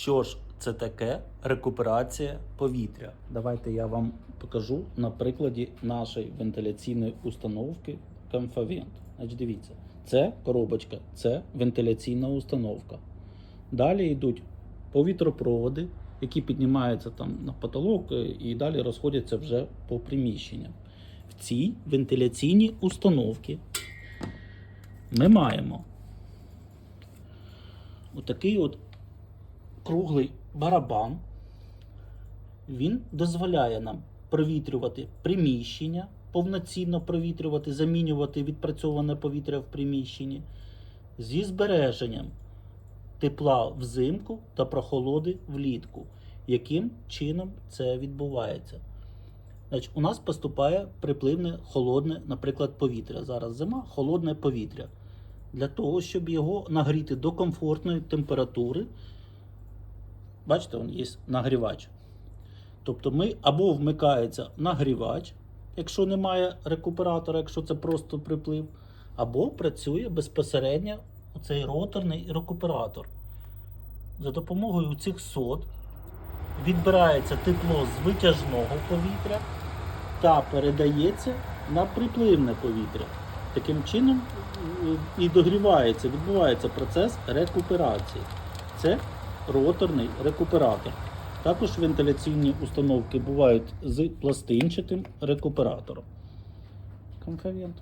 Що ж це таке рекуперація повітря? Давайте я вам покажу на прикладі нашої вентиляційної установки Comfavent. Значить, дивіться, це коробочка, це вентиляційна установка. Далі йдуть повітропроводи, які піднімаються там на потолок е, і далі розходяться вже по приміщенням. В цій вентиляційній установці ми маємо отакий от круглий барабан. Він дозволяє нам провітрювати приміщення, повноцінно провітрювати, замінювати відпрацьоване повітря в приміщенні зі збереженням тепла взимку та прохолоди влітку. Яким чином це відбувається? Значить, у нас поступає припливне холодне, наприклад, повітря. Зараз зима, холодне повітря. Для того, щоб його нагріти до комфортної температури, бачите, он є нагрівач. Тобто ми або вмикається нагрівач, якщо немає рекуператора, якщо це просто приплив, або працює безпосередньо цей роторний рекуператор. За допомогою цих сот відбирається тепло з витяжного повітря та передається на припливне повітря. Таким чином е, і догрівається, відбувається процес рекуперації. Це роторний рекуператор. Також вентиляційні установки бувають з пластинчатим рекуператором. Конфавент.